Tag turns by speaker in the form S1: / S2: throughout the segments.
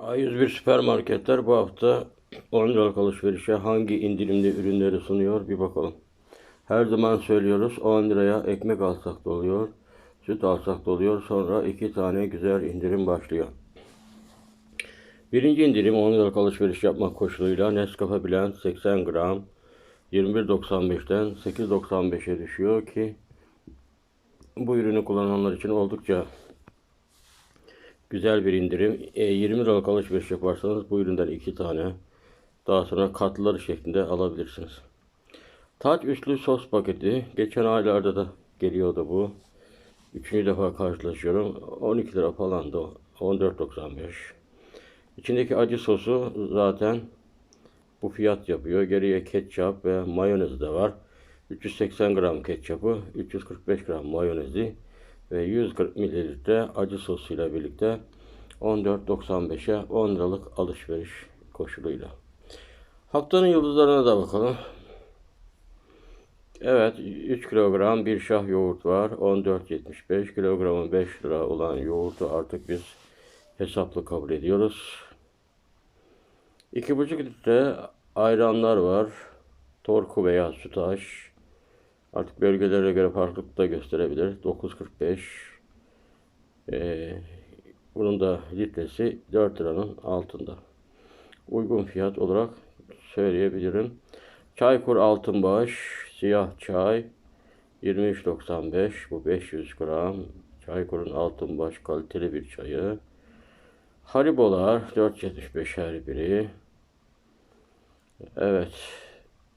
S1: A101 süpermarketler bu hafta 10 liralık alışverişe hangi indirimli ürünleri sunuyor bir bakalım. Her zaman söylüyoruz 10 liraya ekmek alsak da oluyor, süt alsak da oluyor. Sonra iki tane güzel indirim başlıyor. Birinci indirim 10 liralık alışveriş yapmak koşuluyla Nescafe Blend 80 gram 21.95'ten 8.95'e düşüyor ki bu ürünü kullananlar için oldukça güzel bir indirim. E, 20 liralık alışveriş yaparsanız bu üründen iki tane daha sonra katlıları şeklinde alabilirsiniz. Taç üçlü sos paketi. Geçen aylarda da geliyordu bu. Üçüncü defa karşılaşıyorum. 12 lira falan da 14.95. İçindeki acı sosu zaten bu fiyat yapıyor. Geriye ketçap ve mayonez de var. 380 gram ketçapı, 345 gram mayonezi ve 140 mililitre acı sosuyla birlikte 14.95'e 10 liralık alışveriş koşuluyla. Haftanın yıldızlarına da bakalım. Evet 3 kilogram bir şah yoğurt var. 14.75 kilogramı 5 lira olan yoğurtu artık biz hesaplı kabul ediyoruz. 2,5 litre ayranlar var. Torku veya sütaş. Artık bölgelere göre farklılık da gösterebilir. 9.45 ee, bunun da litresi 4 liranın altında. Uygun fiyat olarak söyleyebilirim. Çaykur Altınbaş siyah çay 23.95 bu 500 gram. Çaykur'un Altınbaş kaliteli bir çayı. Haribolar 4.75 her biri. Evet.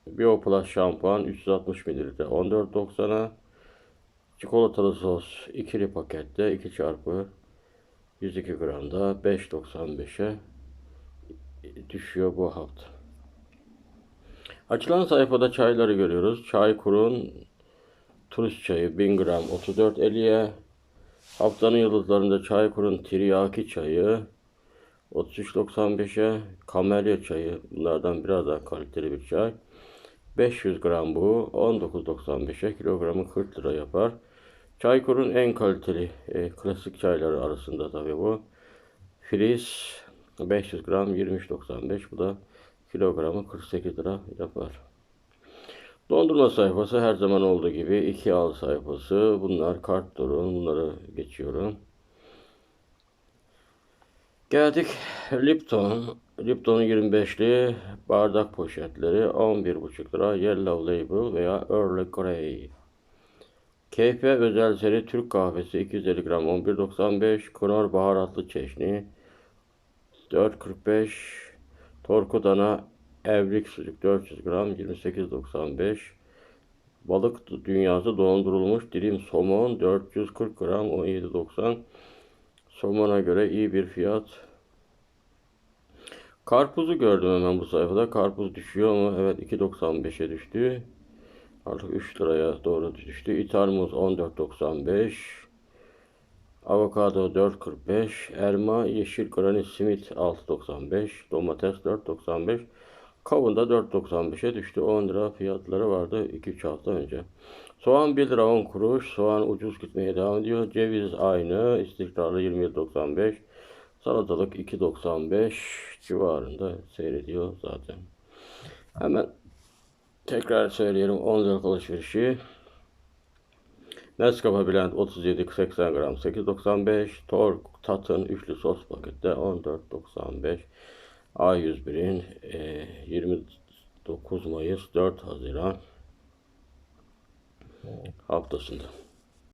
S1: Bioplus şampuan 360 ml 14.90'a. Çikolatalı sos ikili pakette 2 çarpı 102 gramda 5.95'e düşüyor bu hafta. Açılan sayfada çayları görüyoruz. Çaykur'un turist çayı 1000 gram 34.50'ye. Haftanın yıldızlarında Çaykur'un tiryaki çayı 33.95'e. Kamelya çayı bunlardan biraz daha kaliteli bir çay. 500 gram bu 19.95'e kilogramı 40 lira yapar. Çaykur'un en kaliteli e, klasik çayları arasında tabii bu. Filiz 500 gram 23.95 bu da kilogramı 48 lira yapar. Dondurma sayfası her zaman olduğu gibi iki al sayfası. Bunlar kart durun. Bunları geçiyorum. Geldik Lipton. Lipton'un 25'li bardak poşetleri 11,5 lira Yellow Label veya Earl Grey. Keyfe özel seri Türk kahvesi 250 gram 11.95 Knorr baharatlı çeşni 4.45 Torku dana evrik sucuk 400 gram 28.95 Balık dünyası dondurulmuş dilim somon 440 gram 17.90 Somona göre iyi bir fiyat. Karpuzu gördüm hemen bu sayfada. Karpuz düşüyor mu? Evet 2.95'e düştü. Artık 3 liraya doğru düştü. İthal muz 14.95. Avokado 4.45. Elma, yeşil granit simit 6.95. Domates 4.95. Kavun da 4.95'e düştü. 10 lira fiyatları vardı 2-3 hafta önce. Soğan 1 lira 10 kuruş. Soğan ucuz gitmeye devam ediyor. Ceviz aynı. İstikrarlı 27.95. Salatalık 2.95 civarında seyrediyor zaten. Hemen tekrar söyleyelim 10 liralık alışverişi. Nescafe Blend 37 80 gram 8.95 Tork Tat'ın üçlü sos pakette 14.95 A101'in e, 29 Mayıs 4 Haziran haftasında.